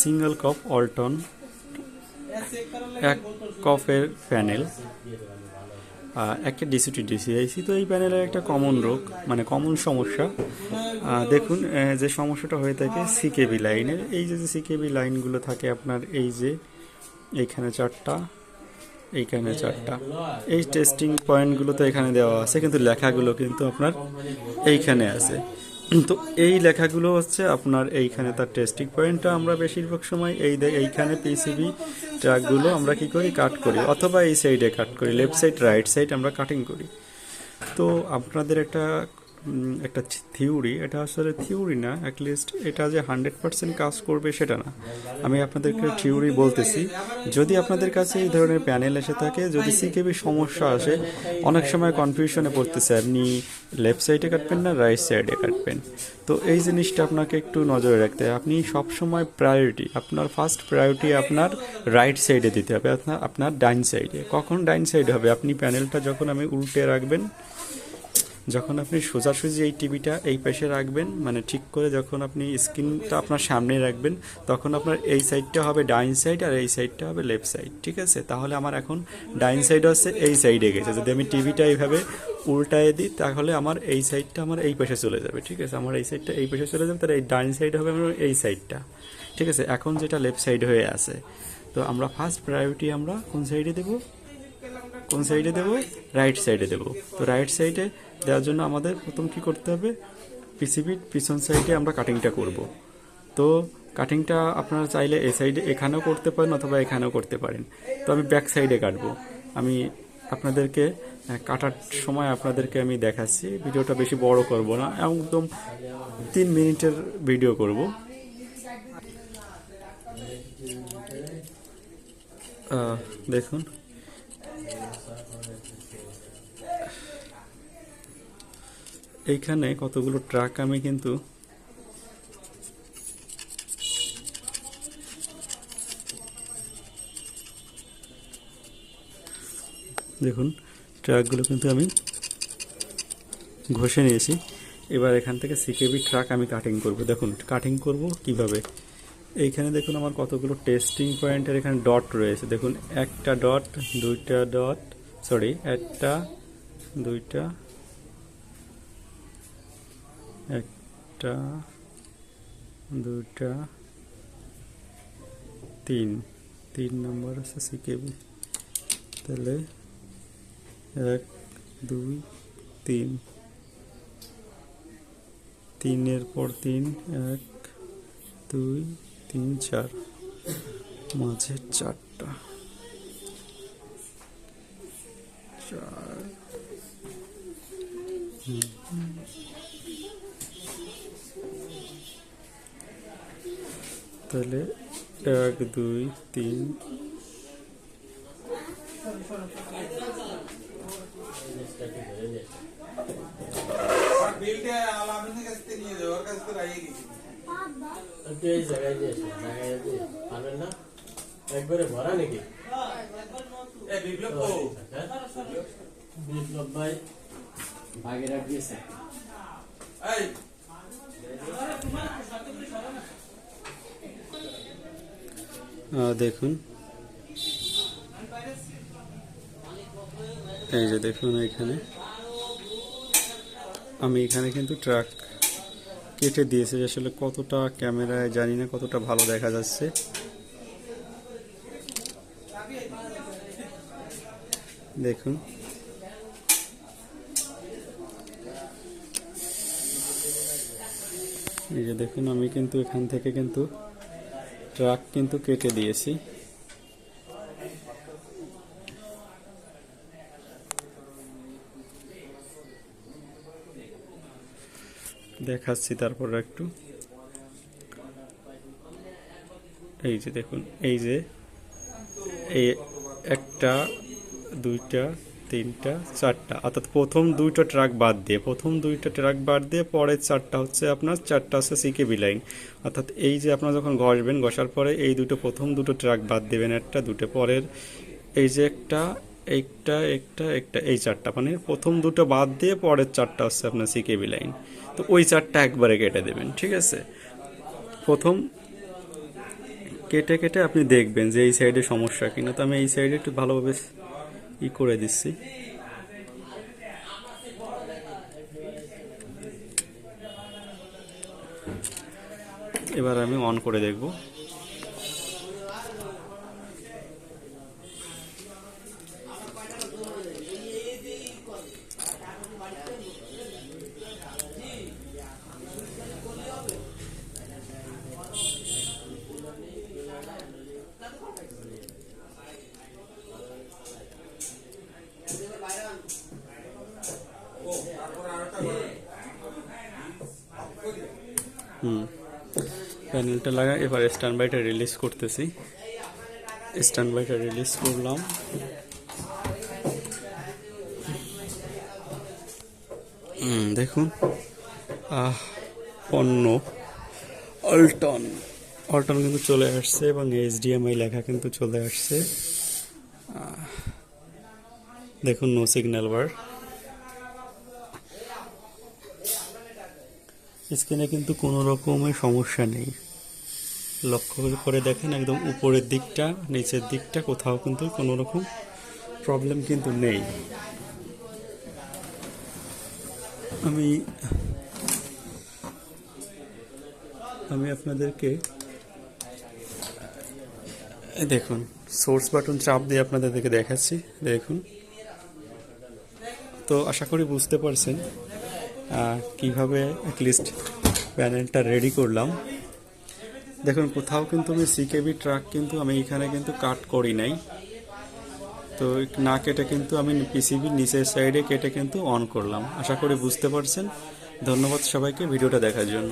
Single কপ অল্টন, এক কপের প্যানেল একটা ডিসি টু ডিসি আইসি তো এই প্যানেলের একটা কমন রোগ মানে কমন সমস্যা। দেখুন যে সমস্যাটা হয়ে থাকে সিকেবি লাইনের। এই যে সিকেবি লাইনগুলো থাকে আপনার, এই যে এইখানে চারটা এইখানে চারটা। এই টেস্টিং পয়েন্টগুলো তো এখানে দেওয়া আছে, কিন্তু লেখাগুলো কিন্তু আপনার এইখানে আছে। তো এই লেখাগুলো হচ্ছে আপনার এইখানে তার টেস্টিং পয়েন্টটা আমরা বেশিরভাগ সময় এই এইখানে পিসিবি ট্র্যাকগুলো আমরা কি করি? কাট করি। অথবা এই সাইডে কাট করি। লেফট সাইড রাইট সাইড আমরা কাটিং করি। তো আপনাদের একটা একটা থিওরি এটা আসলে থিওরি না অ্যাটলিস্ট এটা যে হান্ড্রেড পার্সেন্ট কাজ করবে সেটা না। আমি আপনাদেরকে থিওরি বলতেছি, যদি আপনাদের কাছে এই ধরনের প্যানেল এসে থাকে, যদি সিকেবি সমস্যা আসে, অনেক সময় কনফিউশনে পড়তেছে, আপনি লেফট সাইডে কাটবেন না রাইট সাইডে কাটবেন। তো এই জিনিসটা আপনাকে একটু নজরে রাখতে হবে। আপনি সবসময় প্রায়োরিটি আপনার ফার্স্ট প্রায়োরিটি আপনার রাইট সাইডে দিতে হবে, আপনার আপনার ডাইন সাইডে কখন ডাইন সাইডে হবে? আপনি প্যানেলটা যখন আমি উল্টে রাখবেন যখন আপনি সোজাসুজি এই টিভিটা এই পাশে রাখবেন মানে ঠিক করে যখন আপনি স্ক্রিনটা আপনার সামনে রাখবেন, তখন আপনার এই সাইডটা হবে ডাইন সাইড আর এই সাইডটা হবে লেফট সাইড, ঠিক আছে? তাহলে আমার এখন ডাইন সাইড হচ্ছে এই সাইডে গেছে। যদি আমি টিভিটা এইভাবে উল্টায় দিই, তাহলে আমার এই সাইডটা আমার এই পাশে চলে যাবে, ঠিক আছে? আমার এই সাইডটা এই পাশে চলে যাবে, তাহলে এই ডাইন সাইড হবে আমার এই সাইডটা, ঠিক আছে? এখন যেটা লেফট সাইড হয়ে আছে, তো আমরা ফার্স্ট প্রায়োরিটি আমরা কোন সাইডে দেবো? কোন সাইডে দেব? রাইট সাইডে দেব। তো রাইট সাইডে দেওয়ার জন্য আমাদের প্রথম কি করতে হবে? পিসিবির পিছন সাইডে আমরা কাটিংটা করব। তো কাটিংটা আপনারা চাইলে এ সাইডে এখানেও করতে পারেন অথবা এখানেও করতে পারেন। তো আমি ব্যাক সাইডে কাটবো। আমি আপনাদেরকে কাটার সময় আপনাদেরকে আমি দেখাচ্ছি। ভিডিওটা বেশি বড় করব না, একদম তিন মিনিটের ভিডিও করব। দেখুন। এইখানে কতগুলো ট্রাক আমি কিন্তু দেখুন, ট্রাকগুলো কিন্তু আমি ঘষে নিয়েছি। এবার এখান থেকে সিকেবি ট্রাক আমি কাটিং করব। দেখুন কাটিং করব কীভাবে? এইখানে দেখুন আমার কতগুলো টেস্টিং পয়েন্টের এখানে ডট রয়েছে। দেখুন, একটা ডট দুইটা ডট সরি একটা, দুইটা একটা দুটা তিন। তিন নম্বর আছে সিকেবি তাহলে এক, দুই, তিন। তিনের পর তিন, এক, দুই, তিন, চার। মাঝে চারটা। চার। জায়গায় দিয়ে পারবেন না? একবারে ভরা নাকি? বিপ্লব হ্যাঁ? বিপ্লব ভাই ভাগেরা দিয়েছে এই আহ, দেখুন। এই যে দেখুন এখানে। আমি এখানে কিন্তু ট্রাক কেটে দিয়েছি আসলে কতটা ক্যামেরায় জানি না, কতটা ভালো দেখা যাচ্ছে। দেখুন। এই যে দেখুন, আমি কিন্তু এখান থেকে কিন্তু ট্রাক কিন্তু কেটে দিয়েছি। দেখাচ্ছি তারপর একটু। এই যে দেখুন, এই যে, এই একটা, দুইটা তিনটা, চারটা। অর্থাৎ প্রথম দুইটা ট্রাক বাদ দিয়ে, প্রথম দুইটা ট্রাক বাদ দিয়ে পরের চারটা হচ্ছে আপনার চারটা হচ্ছে সিকেবি লাইন। অর্থাৎ এই যে আপনারা যখন ঘষবেন, ঘষার পরে এই দুটো প্রথম দুটো ট্রাক বাদ দেবেন একটা, দুটো পরের। এই যে একটা একটা একটা একটা, এই চারটা। মানে প্রথম দুটো বাদ দিয়ে পরের চারটা হচ্ছে আপনার সিকেবি লাইন। তো ওই চারটা একবারে কেটে দেবেন, ঠিক আছে? প্রথম কেটে কেটে আপনি দেখবেন যে এই সাইডে সমস্যা কিনা। তো আমি এই সাইডে একটু ভালোভাবে ই করে দিচ্ছি। এবার আমি অন করে দেখব। প্যানেলটা লাগা এবার স্ট্যান্ড বাইটা রিলিজ করতেছি। স্ট্যান্ড বাইটা রিলিজ করলাম দেখুন। আহ, পণ্য। অল্টন অল্টন কিন্তু চলে আসছে এবং এইচডিএমআই লেখা কিন্তু চলে আসছে। দেখুন নো সিগন্যাল বার স্ক্রিনে কিন্তু কোনো রকমের সমস্যা নেই। লক্ষ্য করে দেখেন একদম উপরের দিকটা, নিচের দিকটা কোথাও কিন্তু কোনো রকম প্রবলেম কিন্তু নেই। আমি আমি আপনাদেরকে দেখুন সোর্স বাটন চাপ দিয়ে আপনাদেরকে দেখাচ্ছি, দেখুন। তো আশা করি বুঝতে পারছেন। কীভাবে অ্যাটলিস্ট প্যানেলটা রেডি করলাম। দেখুন, কোথাও কিন্তু আমি সিকেবি ট্রাক কিন্তু আমি এখানে কিন্তু কাট করি নাই। তো না কেটে কিন্তু আমি পিসিবি নিচের সাইডে কেটে কিন্তু অন করলাম। আশা করি বুঝতে পারছেন। ধন্যবাদ সবাইকে ভিডিওটা দেখার জন্য।